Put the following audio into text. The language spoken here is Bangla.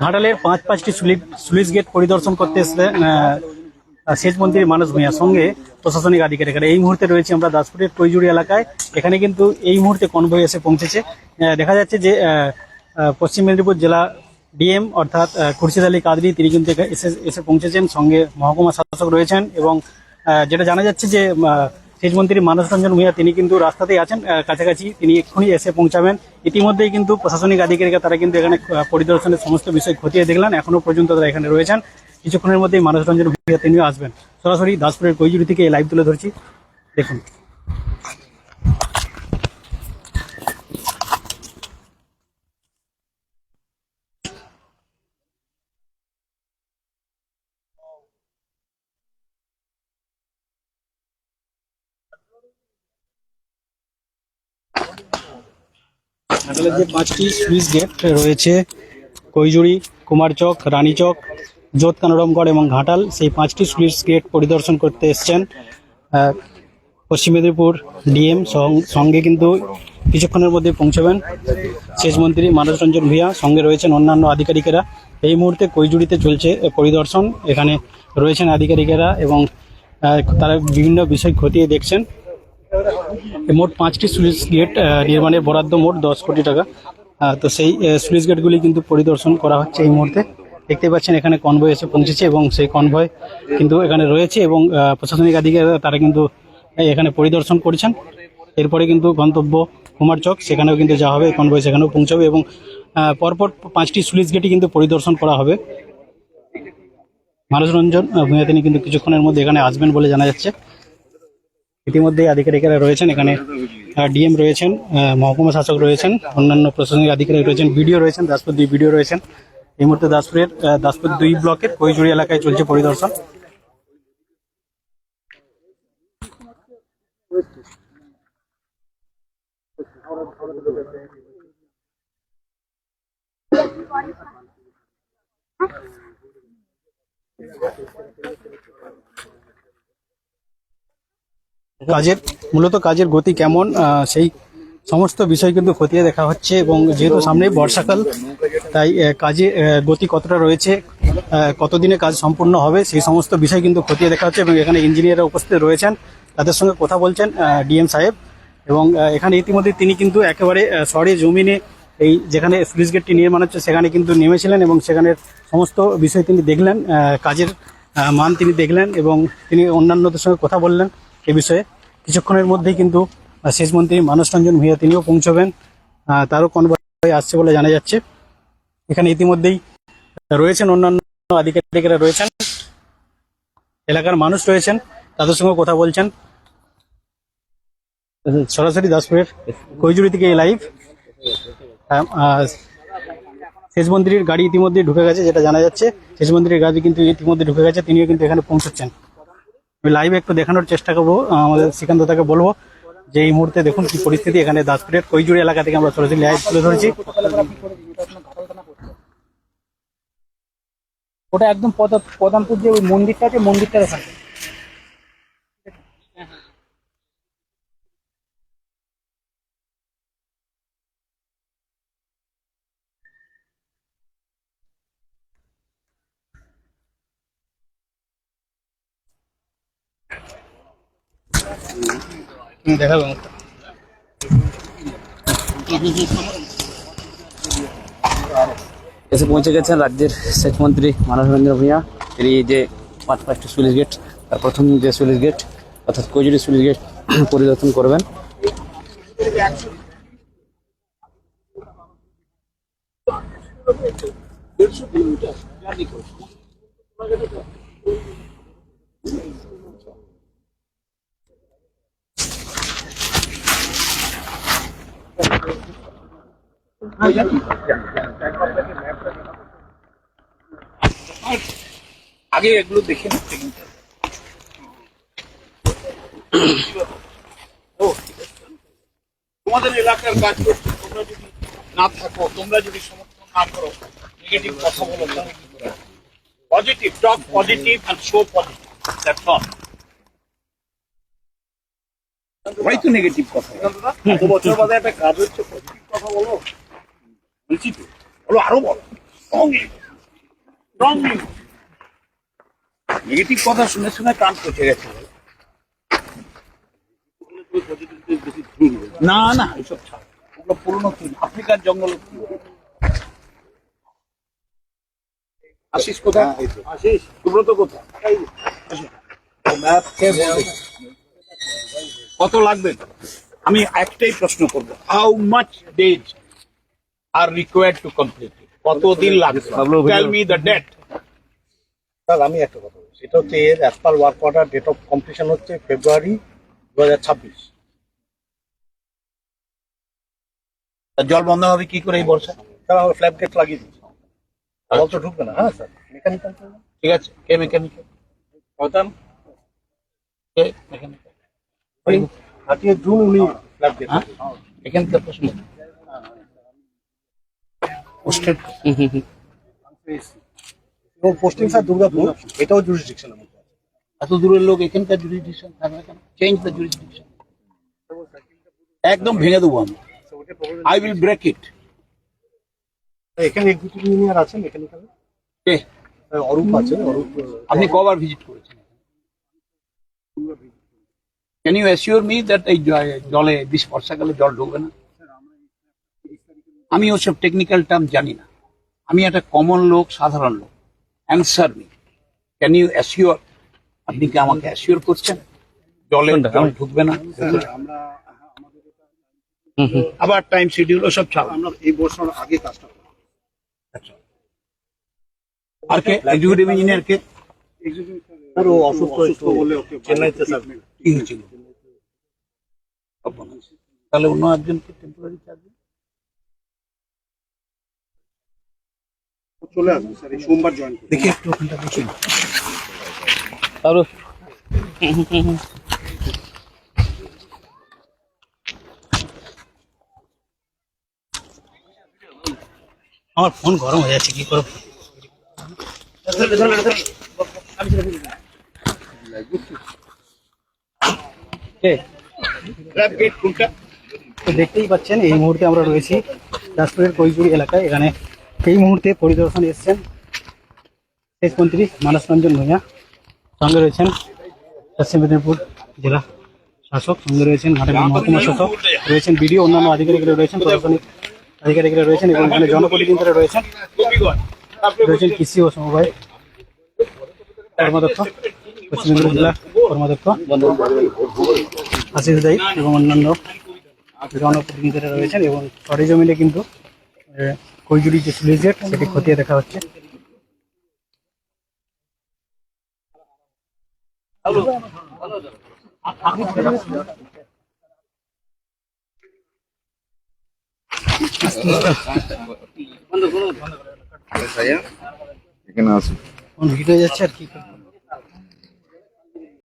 ঘাটালের পাঁচ পাঁচটি সুলি- স্লুইস গেট পরিদর্শন করতে এসেছিলেন সেচ মন্ত্রী মানস ভূঁইয়ার সঙ্গে প্রশাসনিক আধিকারিকেরা। এই মুহূর্তে রয়েছে আমরা দাসপুরের কৈজুড়ি এলাকায়। এখানে কিন্তু এই মুহূর্তে কনভয় এসে পৌঁছেছে। দেখা যাচ্ছে যে পশ্চিম মেদিনীপুর জেলা ডিএম অর্থাৎ খুরশিদ আলী কাদরি, তিনি কিন্তু এসে এসে পৌঁছেছেন। সঙ্গে মহকুমা শাসক রয়েছেন এবং যেটা জানা যাচ্ছে যে সেচ মন্ত্রী মানস রঞ্জন ভূঁইয়া, তিনি কিন্তু রাস্তাতেই আছেন কাছাকাছি। তিনি এক্ষুনি এসে পৌঁছাবেন। ইতিমধ্যেই কিন্তু প্রশাসনিক আধিকারিকরা তারা কিন্তু এখানে পরিদর্শনের সমস্ত বিষয় খতিয়ে দেখলেন। এখনও পর্যন্ত তারা এখানে রয়েছেন। কিছুক্ষণের মধ্যেই মানস রঞ্জন ভূঁইয়া, তিনিও আসবেন। সরাসরি দাসপুরের কৈজুরি থেকে লাইভ তুলে ধরছি। দেখুন। ঘাটালের যে পাঁচটি সুইচ গেট রয়েছে কৈজুড়ি কুমারচক রানীচক জোত কানোরমগড় এবং ঘাটাল, সেই পাঁচটি সুইচ গেট পরিদর্শন করতে এসছেন পশ্চিম মেদিনীপুর ডিএম সঙ্গে কিন্তু কিছুক্ষণের মধ্যে পৌঁছবেন সেচ মন্ত্রী মানস রঞ্জন ভূঁইয়া, সঙ্গে রয়েছেন অন্যান্য আধিকারিকেরা। এই মুহূর্তে কৈজুড়িতে চলছে পরিদর্শন, এখানে রয়েছেন আধিকারিকেরা এবং তারা বিভিন্ন বিষয় খতিয়ে দেখছেন। মোট পাঁচটি স্লুইস গেট নির্মাণের বরাদ্দ মোট দশ কোটি টাকা। তো সেই স্লুইস গেটগুলি কিন্তু পরিদর্শন করা হচ্ছে এই মুহূর্তে। দেখতে পাচ্ছেন এখানে কনভয় এসে পৌঁছেছে এবং সেই কনভয় কিন্তু এখানে রয়েছে এবং প্রশাসনিক আধিকারিকরা তারা কিন্তু এখানে পরিদর্শন করছেন। এরপরে কিন্তু গন্তব্য কুমারচক সেখানেও কিন্তু যাওয়া হবে কনভয় সেখানেও পৌঁছাবে এবং পরপর পাঁচটি স্লুইস গেটই কিন্তু পরিদর্শন করা হবে। মানুষ রঞ্জন ভূঁইয়া, তিনি কিন্তু কিছুক্ষণের মধ্যে এখানে আসবেন বলে জানা যাচ্ছে। ইতিমধ্যে আধিকারিকেরা রয়েছেন, এখানে ডিএম রয়েছেন মহকুমা শাসক রয়েছেন, অন্যান্য প্রশাসনিক আধিকারিক রয়েছেন, বিডিও রয়েছেন, দাসপুর দুই বিডিও রয়েছেন। এই মুহূর্তে দাসপুরের দাসপুর দুই ব্লকের কৈজুড়ি এলাকায় চলছে পরিদর্শন। কাজের, মূলত কাজের গতি কেমন সেই সমস্ত বিষয় কিন্তু খতিয়ে দেখা হচ্ছে এবং যেহেতু সামনে বর্ষাকাল, তাই কাজে গতি কতটা রয়েছে কতদিনে কাজ সম্পূর্ণ হবে, সেই সমস্ত বিষয় কিন্তু খতিয়ে দেখা হচ্ছে এবং এখানে ইঞ্জিনিয়াররা উপস্থিত রয়েছেন, তাদের সঙ্গে কথা বলছেন ডিএম সাহেব এবং এখানে ইতিমধ্যে তিনি কিন্তু একেবারে সরে জমিনে এই যেখানে স্লুইস গেটটি নির্মাণ হচ্ছে, সেখানে কিন্তু নেমেছিলেন এবং সেখানের সমস্ত বিষয় তিনি দেখলেন কাজের মান তিনি দেখলেন এবং তিনি অন্যান্যদের সঙ্গে কথা বললেন। এ বিষয়ে। কিছুক্ষণের মধ্যেই কিন্তু শেষ মন্ত্রী মানস রঞ্জন ভূঁইয়া তিনিও পৌঁছবেন। তারও কনভয় আসছে বলে জানা যাচ্ছে। এখানে ইতিমধ্যেই রয়েছেন অন্যান্য আধিকারিকেরা রয়েছেন। এলাকার মানুষ রয়েছেন, তাদের সঙ্গে কথা বলছেন। সরাসরি দাসপুরের কৈজুরি থেকে লাইভ শেষ মন্ত্রীর গাড়ি ইতিমধ্যে ঢুকে গেছে, যেটা জানা যাচ্ছে। শেষ মন্ত্রীর গাড়ি কিন্তু ইতিমধ্যে ঢুকে গেছে, তিনিও কিন্তু এখানে পৌঁছচ্ছেন। লাইভ একটু দেখানোর চেষ্টা করব। আমাদের শ্রীকান্ত তাকে বলব যে এই মুহূর্তে দেখুন কি পরিস্থিতি এখানে দাসপুরের কৈজুড়ি এলাকা থেকে আমরা সরাসরি লাইভ তুলে ধরেছি। ওটা একদম প্রধানপুর যে ওই মন্দিরটা আছে মন্দিরটা ওখানে। এসে পৌঁছে গেছেন রাজ্যের সেচ মন্ত্রী মানস রঞ্জন ভূঁইয়া। তিনি যে পাঁচ পাঁচটি সুইচ গেট, তার প্রথম যে সুইচ গেট, অর্থাৎ কৈজুরি সুইচ গেট পরিদর্শন করবেন। আগে এগুলো দেখে। তোমাদের এলাকার কাজ করতে তোমরা যদি না থাকো, তোমরা যদি সমর্থন না করো নেগেটিভ কথা বলো positive talk positive and show positive that's all সবাই তো নেগেটিভ কথা? এত বছর বাদে একটা কাজ হচ্ছে পজিটিভ কথা বলো। বলছি তো। বলো আরও বলো। নেগেটিভ কথা শুনে শুনে কান পচে গেছে। না না। এসব ছাড়। ওগুলো পুরনো কি আফ্রিকার জঙ্গল আশিস কোথায়? আশিস সুব্রত কোথায়? map কে বলবে? কত লাগবে? আমি একটাই প্রশ্ন করব। How much days are required to complete কতদিন লাগবে? Tell me the date sir আমি একটা কথা বলছি। সেটা হচ্ছে এর as per work order date of completion হচ্ছে ফেব্রুয়ারি দু হাজার ছাব্বিশ জল বন্ধ হবে কি করে এই বর্ষা স্যার আমরা ফ্ল্যাপ গেট লাগিয়ে দিচ্ছি। জল তো ঢুকবে না হ্যাঁ স্যার মেকানিক্যাল ঠিক আছে। কে মেকানিক্যাল কতাম কে মেকানিক্যাল জুন উনি হ্যাঁ? এখান থেকে প্রশ্ন। পোস্টেড এবং পোস্টিং স্যার দুর্গাপুর এটাও জুরিসডিকশনের মধ্যে এত দূরের লোক এখানকার জুরিডিকশন থাকবে কেন? চেঞ্জ দ্য একদম ভেঙে দেবো আমি। আই উইল ব্রেক ইট এখানে এক্সিকিউটিভ ইঞ্জিনিয়ার আছেন কে? অরূপ আছে অরূপ আপনি কবার ভিজিট করেছেন? Can you assure me that এই জলে বিশ বর্ষাকালে জল ঢুকবে না? আমি ওসব টেকনিক্যাল টার্ম জানি না। আমি একটা কমন লোক সাধারণ লোক। Answer me can you assure আপনি কি আমাকে অ্যাসিওর করছেন? জলে জল ঢুকবে না? আবার টাইম শিডিউল ওসব ছাড়া আমরা এই বছর আগে কাজটা করব আর কে? এক্সিকিউটিভ ইঞ্জিনিয়ার কে? স্যার ও অসুস্থ একটু চেন্নাইতে স্যার কি হয়েছিল তাহলে অন্য একজনকে টেম্পোরারি চার্জ চলে আসবে স্যার এই সোমবার জয়েন দেখি একটু ওখানটা দেখি তারপর আমার ফোন গরম হয়ে যাচ্ছে কি করব কে? ট্র্যাপ গেট কোনটা দেখতেই পাচ্ছেন, এই মুহূর্তে আমরা রয়েছি দাসপুরের কৈজুরি এলাকায়। এখানে এই মুহূর্তে পরিদর্শন এসেছেন সেচ মন্ত্রী মানস রঞ্জন ভূঁইয়া। সঙ্গে রয়েছেন পশ্চিম মেদিনীপুর জেলা শাসক, সঙ্গে রয়েছেন ঘাটাল মহকুমা শাসক, রয়েছেন বিডিও, অন্যান্য আধিকারিকরা রয়েছেন, প্রশাসনিক আধিকারিকরা রয়েছেন এবং এখানে জনপ্রতিনিধিরা রয়েছেন। রয়েছেন কৃষি ও সমবায় কর্মাধ্যক্ষ, পশ্চিম মেদিনীপুর জেলা কর্মাধ্যক্ষ। আশিস দায়ী এবং অন্যান্য জনপ্রতিনিধিরা রয়েছেন এবং সরেজমিনে কিন্তু আহ, কৈজুরি যে গেট সেটি খতিয়ে দেখা হচ্ছে। এখানে আসুন। কোন ভিড় হয়ে যাচ্ছে আর কি।